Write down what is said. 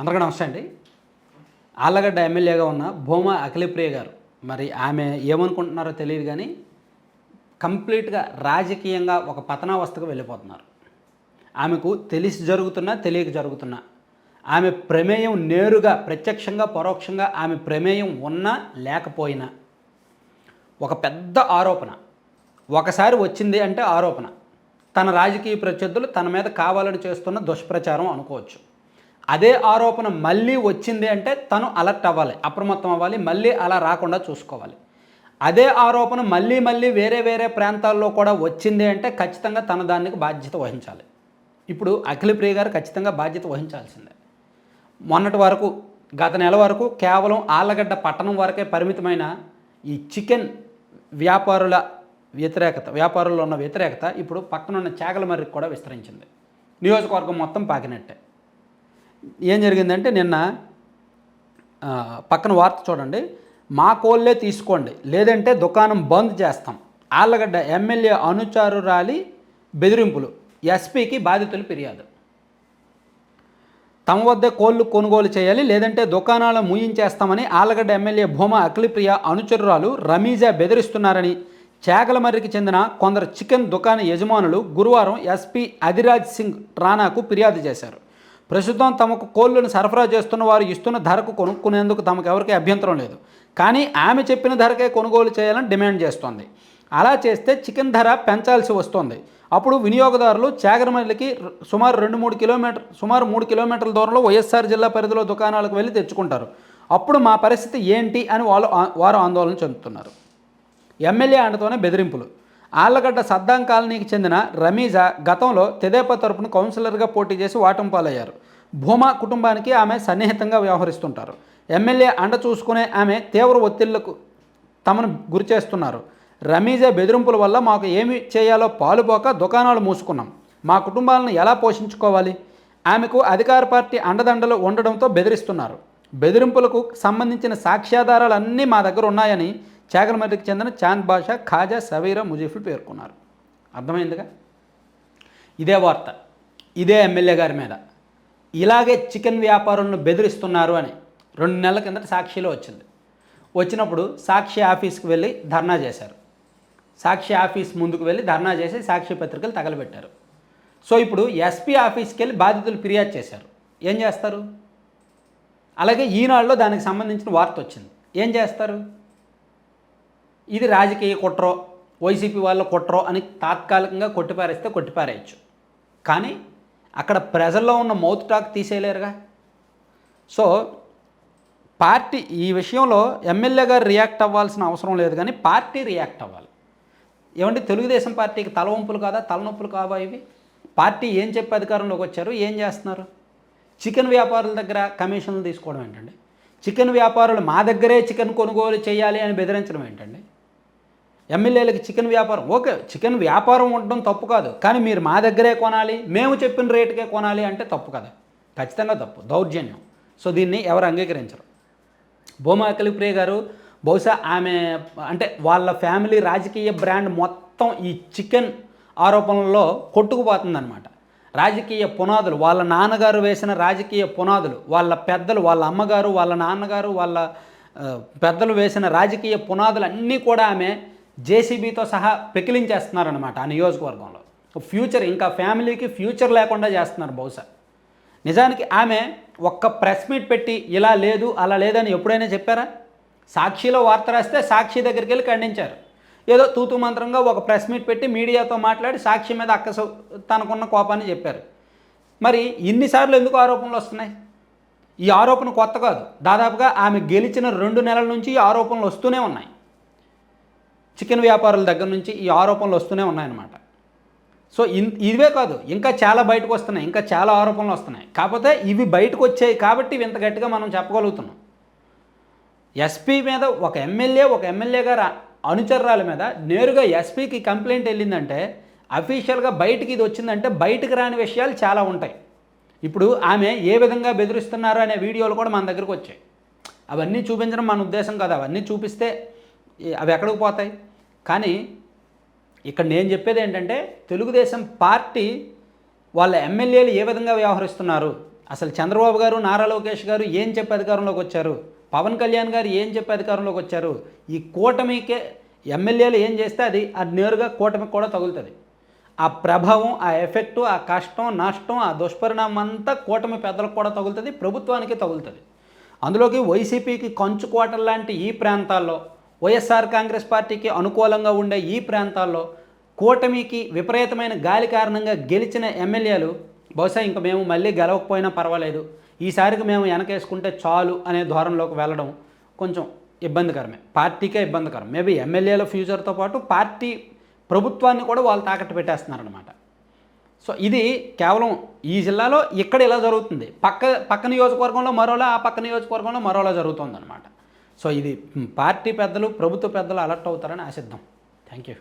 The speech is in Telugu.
అందరికీ నమస్తే అండి. ఆళ్ళగడ్డ ఎమ్మెల్యేగా ఉన్న భూమా అఖిలప్రియ గారు. మరి ఆమె ఏమనుకుంటున్నారో తెలియదు కానీ కంప్లీట్గా రాజకీయంగా ఒక పతనావస్థకు వెళ్ళిపోతున్నారు. ఆమెకు తెలిసి జరుగుతున్నా తెలియక జరుగుతున్నా. ఆమె ప్రమేయం నేరుగా ప్రత్యక్షంగా పరోక్షంగా ఆమె ప్రమేయం ఉన్నా లేకపోయినా ఒక పెద్ద ఆరోపణ. ఒకసారి వచ్చింది అంటే ఆరోపణ. తన రాజకీయ ప్రత్యర్థులు తన మీద కావాలని చేస్తున్న దుష్ప్రచారం అనుకోవచ్చు. అదే ఆరోపణ మళ్ళీ వచ్చింది అంటే తను అలర్ట్ అవ్వాలి అప్రమత్తం అవ్వాలి మళ్ళీ అలా రాకుండా చూసుకోవాలి. అదే ఆరోపణ మళ్ళీ మళ్ళీ వేరే వేరే ప్రాంతాల్లో కూడా వచ్చింది అంటే ఖచ్చితంగా తన దానికి బాధ్యత వహించాలి. ఇప్పుడు అఖిలప్రియ గారు ఖచ్చితంగా బాధ్యత వహించాల్సిందే. మొన్నటి వరకు గత నెల వరకు కేవలం ఆళ్ళగడ్డ పట్టణం వరకే పరిమితమైన ఈ చికెన్ వ్యాపారుల వ్యతిరేకత వ్యాపారుల్లో ఉన్న వ్యతిరేకత ఇప్పుడు పక్కనున్న చేగల మర్రికి కూడా విస్తరించింది. నియోజకవర్గం మొత్తం పాకినట్టే. ఏం జరిగిందంటే నిన్న పక్కన వార్త చూడండి. మా కోళ్ళే తీసుకోండి లేదంటే దుకాణం బంద్ చేస్తాం. ఆళ్ళగడ్డ ఎమ్మెల్యే అనుచరురాలి బెదిరింపులు ఎస్పీకి బాధితులు ఫిర్యాదు. తమ వద్ద కోళ్ళు కొనుగోలు చేయాలి లేదంటే దుకాణాలు మూయించేస్తామని ఆలగడ్డ ఎమ్మెల్యే భూమా అఖిలప్రియ అనుచరురాలు రమీజా బెదిరిస్తున్నారని చేగలమర్రికి చెందిన కొందరు చికెన్ దుకాణ యజమానులు గురువారం ఎస్పీ అధిరాజ్ సింగ్ రాణాకు ఫిర్యాదు చేశారు. ప్రస్తుతం తమకు కోళ్ళను సరఫరా చేస్తున్న వారు ఇస్తున్న ధరకు కొనుక్కునేందుకు తమకు ఎవరికీ అభ్యంతరం లేదు. కానీ ఆమె చెప్పిన ధరకే కొనుగోలు చేయాలని డిమాండ్ చేస్తోంది. అలా చేస్తే చికెన్ ధర పెంచాల్సి వస్తుంది. అప్పుడు వినియోగదారులు చాగరమల్లికి సుమారు రెండు మూడు కిలోమీటర్ సుమారు మూడు కిలోమీటర్ల దూరంలో వైఎస్ఆర్ జిల్లా పరిధిలో దుకాణాలకు వెళ్ళి తెచ్చుకుంటారు. అప్పుడు మా పరిస్థితి ఏంటి అని వాళ్ళు వారు ఆందోళన చెందుతున్నారు. ఎమ్మెల్యే అండతోనే బెదిరింపులు. ఆళ్ళగడ్డ సద్దాం కాలనీకి చెందిన రమీజా గతంలో తెదేపా తరపున కౌన్సిలర్గా పోటీ చేసి వాటం పాలయ్యారు. భూమా కుటుంబానికి ఆమె సన్నిహితంగా వ్యవహరిస్తుంటారు. ఎమ్మెల్యే అండ చూసుకునే ఆమె తీవ్ర ఒత్తిళ్ళకు తమను గురి చేస్తున్నారు. రమీజా బెదిరింపుల వల్ల మాకు ఏమి చేయాలో పాలుపోక దుకాణాలు మూసుకున్నాం. మా కుటుంబాలను ఎలా పోషించుకోవాలి? ఆమెకు అధికార పార్టీ అండదండలు ఉండడంతో బెదిరిస్తున్నారు. బెదిరింపులకు సంబంధించిన సాక్ష్యాధారాలన్నీ మా దగ్గర ఉన్నాయని చాగలమర్రికి చెందిన చాంద్ బాషా ఖాజా సవీరా ముజీఫ్లు పేర్కొన్నారు. అర్థమైందిగా? ఇదే వార్త. ఇదే ఎమ్మెల్యే గారి మీద. ఇలాగే చికెన్ వ్యాపారులను బెదిరిస్తున్నారు అని రెండు నెలల కిందట సాక్షిలో వచ్చింది. వచ్చినప్పుడు సాక్షి ఆఫీస్కి వెళ్ళి ధర్నా చేశారు. సాక్షి ఆఫీస్ ముందుకు వెళ్ళి ధర్నా చేసి సాక్షి పత్రికలు తగలబెట్టారు. సో ఇప్పుడు ఎస్పీ ఆఫీస్కి వెళ్ళి బాధితులు ఫిర్యాదు చేశారు. ఏం చేస్తారు? అలాగే ఈనాడులో దానికి సంబంధించిన వార్త వచ్చింది. ఏం చేస్తారు? ఇది రాజకీయ కుట్రో వైసీపీ వాళ్ళ కుట్రో అని తాత్కాలికంగా కొట్టిపారేస్తే కొట్టిపారేయచ్చు. కానీ అక్కడ ప్రజల్లో ఉన్న మౌత్ టాక్ తీసేయలేరుగా. సో పార్టీ ఈ విషయంలో ఎమ్మెల్యే గారు రియాక్ట్ అవ్వాల్సిన అవసరం లేదు కానీ పార్టీ రియాక్ట్ అవ్వాలి. ఏమంటే తెలుగుదేశం పార్టీకి తలవంపులు కాదా? తలనొప్పులు కావా ఇవి? పార్టీ ఏం చెప్పి అధికారంలోకి వచ్చారు? ఏం చేస్తున్నారు? చికెన్ వ్యాపారుల దగ్గర కమిషన్లు తీసుకోవడం ఏంటండి? చికెన్ వ్యాపారులు మా దగ్గరే చికెన్ కొనుగోలు చేయాలి అని బెదిరించడం ఏంటండి? ఎమ్మెల్యేలకి చికెన్ వ్యాపారం. ఓకే చికెన్ వ్యాపారం ఉండడం తప్పు కాదు. కానీ మీరు మా దగ్గరే కొనాలి మేము చెప్పిన రేటుకే కొనాలి అంటే తప్పు కదా. ఖచ్చితంగా తప్పు దౌర్జన్యం. సో దీన్ని ఎవరు అంగీకరించరు. భూమా ప్రియ గారు బహుశా ఆమె అంటే వాళ్ళ ఫ్యామిలీ రాజకీయ బ్రాండ్ మొత్తం ఈ చికెన్ ఆరోపణల్లో కొట్టుకుపోతుందన్నమాట. రాజకీయ పునాదులు వాళ్ళ నాన్నగారు వేసిన రాజకీయ పునాదులు వాళ్ళ పెద్దలు వాళ్ళ అమ్మగారు వాళ్ళ నాన్నగారు వాళ్ళ పెద్దలు వేసిన రాజకీయ పునాదులు అన్నీ కూడా ఆమె జేసీబీతో సహా పెకిలించేస్తున్నారనమాట ఆ నియోజకవర్గంలో. ఫ్యూచర్ ఇంకా ఫ్యామిలీకి ఫ్యూచర్ లేకుండా చేస్తున్నారు బహుశా. నిజానికి ఆమె ఒక్క ప్రెస్ మీట్ పెట్టి ఇలా లేదు అలా లేదని ఎప్పుడైనా చెప్పారా? సాక్షిలో వార్త రాస్తే సాక్షి దగ్గరికి వెళ్ళి ఖండించారు. ఏదో తూతు మంత్రంగా ఒక ప్రెస్ మీట్ పెట్టి మీడియాతో మాట్లాడి సాక్షి మీద అక్కస తనకున్న కోపాన్ని చెప్పారు. మరి ఇన్నిసార్లు ఎందుకు ఆరోపణలు వస్తున్నాయి? ఈ ఆరోపణ కొత్త కాదు. దాదాపుగా ఆమె గెలిచిన రెండు నెలల నుంచి ఈ ఆరోపణలు వస్తూనే ఉన్నాయి. చికెన్ వ్యాపారుల దగ్గర నుంచి ఈ ఆరోపణలు వస్తూనే ఉన్నాయన్నమాట. సో ఇన్ ఇవే కాదు ఇంకా చాలా బయటకు వస్తున్నాయి ఇంకా చాలా ఆరోపణలు వస్తున్నాయి. కాకపోతే ఇవి బయటకు వచ్చాయి కాబట్టి ఇవి ఇంత గట్టిగా మనం చెప్పగలుగుతున్నాం. ఎస్పీ మీద ఒక ఎమ్మెల్యే ఒక ఎమ్మెల్యే గారు అనుచరురాల మీద నేరుగా ఎస్పీకి కంప్లైంట్ వెళ్ళిందంటే అఫీషియల్గా బయటికి ఇది వచ్చిందంటే బయటకు రాని విషయాలు చాలా ఉంటాయి. ఇప్పుడు ఆమె ఏ విధంగా బెదిరిస్తున్నారు అనే వీడియోలు కూడా మన దగ్గరకు వచ్చాయి. అవన్నీ చూపించడం మన ఉద్దేశం కాదు అవన్నీ చూపిస్తే అవి ఎక్కడికి పోతాయి? కానీ ఇక్కడ నేను చెప్పేది ఏంటంటే తెలుగుదేశం పార్టీ వాళ్ళ ఎమ్మెల్యేలు ఏ విధంగా వ్యవహరిస్తున్నారు? అసలు చంద్రబాబు గారు నారా లోకేష్ గారు ఏం చెప్పి అధికారంలోకి వచ్చారు? పవన్ కళ్యాణ్ గారు ఏం చెప్పి అధికారంలోకి వచ్చారు? ఈ కూటమికే ఎమ్మెల్యేలు ఏం చేస్తే అది అది నేరుగా కూటమికి కూడా తగులుతుంది. ఆ ప్రభావం ఆ ఎఫెక్టు ఆ కష్టం నష్టం ఆ దుష్పరిణామం అంతా కూటమి పెద్దలకు కూడా తగులుతుంది ప్రభుత్వానికి తగులుతుంది. అందులోకి వైసీపీకి కంచుకోటలు లాంటి ఈ ప్రాంతాల్లో వైఎస్ఆర్ కాంగ్రెస్ పార్టీకి అనుకూలంగా ఉండే ఈ ప్రాంతాల్లో కూటమికి విపరీతమైన గాలి కారణంగా గెలిచిన ఎమ్మెల్యేలు బహుశా ఇంక మేము మళ్ళీ గెలవకపోయినా పర్వాలేదు. ఈసారికి మేము వెనకేసుకుంటే చాలు అనే ధోరణిలోకి వెళ్ళడం కొంచెం ఇబ్బందికరమే. పార్టీకే ఇబ్బందికరం. మేబీ ఎమ్మెల్యేల ఫ్యూచర్తో పాటు పార్టీ ప్రభుత్వాన్ని కూడా వాళ్ళు తాకట్టు పెట్టేస్తున్నారనమాట సో ఇది కేవలం ఈ జిల్లాలో ఇక్కడ ఇలా జరుగుతుంది. పక్క పక్క నియోజకవర్గంలో మరోలా ఆ పక్క నియోజకవర్గంలో మరోలా జరుగుతుందన్నమాట. సో ఇది పార్టీ పెద్దలు ప్రభుత్వ పెద్దలు అలర్ట్ అవుతారని ఆశిద్దాం. Thank you